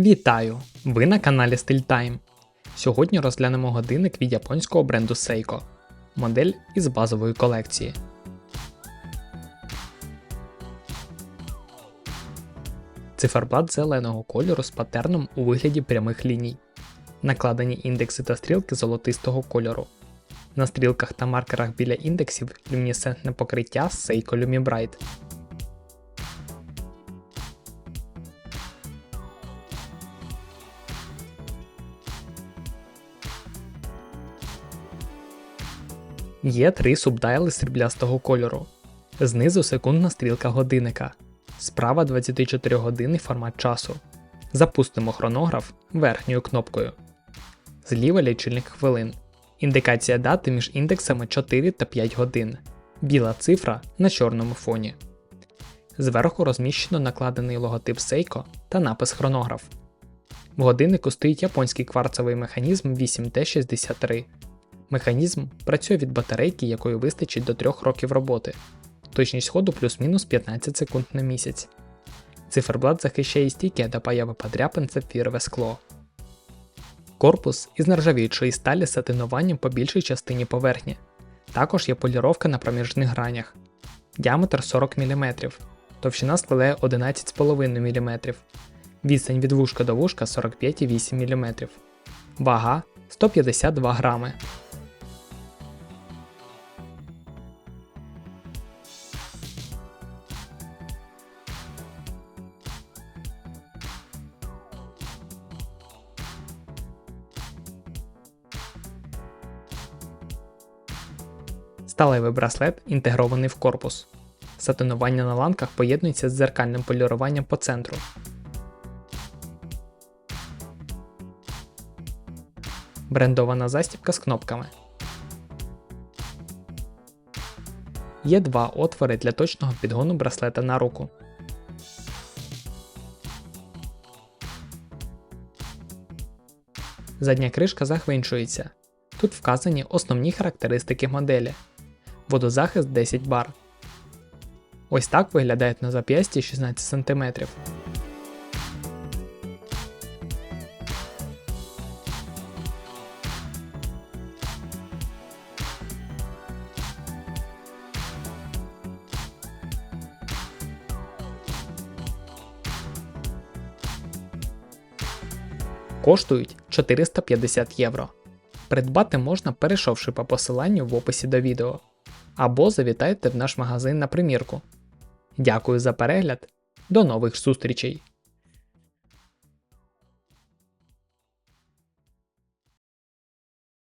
Вітаю! Ви на каналі StyleTime. Сьогодні розглянемо годинник від японського бренду Seiko. Модель із базової колекції. Циферблат зеленого кольору з патерном у вигляді прямих ліній. Накладені індекси та стрілки золотистого кольору. На стрілках та маркерах біля індексів люмінесцентне покриття Seiko Lumibright. Є три субдайли сріблястого кольору. Знизу секундна стрілка годинника. Справа 24 годинний формат часу. Запустимо хронограф верхньою кнопкою. Зліва лічильник хвилин. Індикація дати між індексами 4 та 5 годин. Біла цифра на чорному фоні. Зверху розміщено накладений логотип Seiko та напис хронограф. В годиннику стоїть японський кварцевий механізм 8T63. Механізм працює від батарейки, якої вистачить до 3 років роботи. Точність ходу плюс-мінус 15 секунд на місяць. Циферблат захищає стійке до появи подряпин сапфірове скло. Корпус із нержавіючої сталі з сатинуванням по більшій частині поверхні. Також є поліровка на проміжних гранях. Діаметр 40 мм, товщина складає 11,5 мм. Відстань від вушка до вушка 45,8 мм. Вага 152 грами. Сталевий браслет інтегрований в корпус. Сатинування на ланках поєднується з дзеркальним поліруванням по центру. Брендована застібка з кнопками. Є два отвори для точного підгону браслета на руку. Задня кришка захвинчується. Тут вказані основні характеристики моделі. Водозахист 10 бар. Ось так виглядають на зап'ясті 16 см. Коштують 450 євро. Придбати можна перейшовши по посиланню в описі до відео. Або завітайте в наш магазин на примірку. Дякую за перегляд. До нових зустрічей!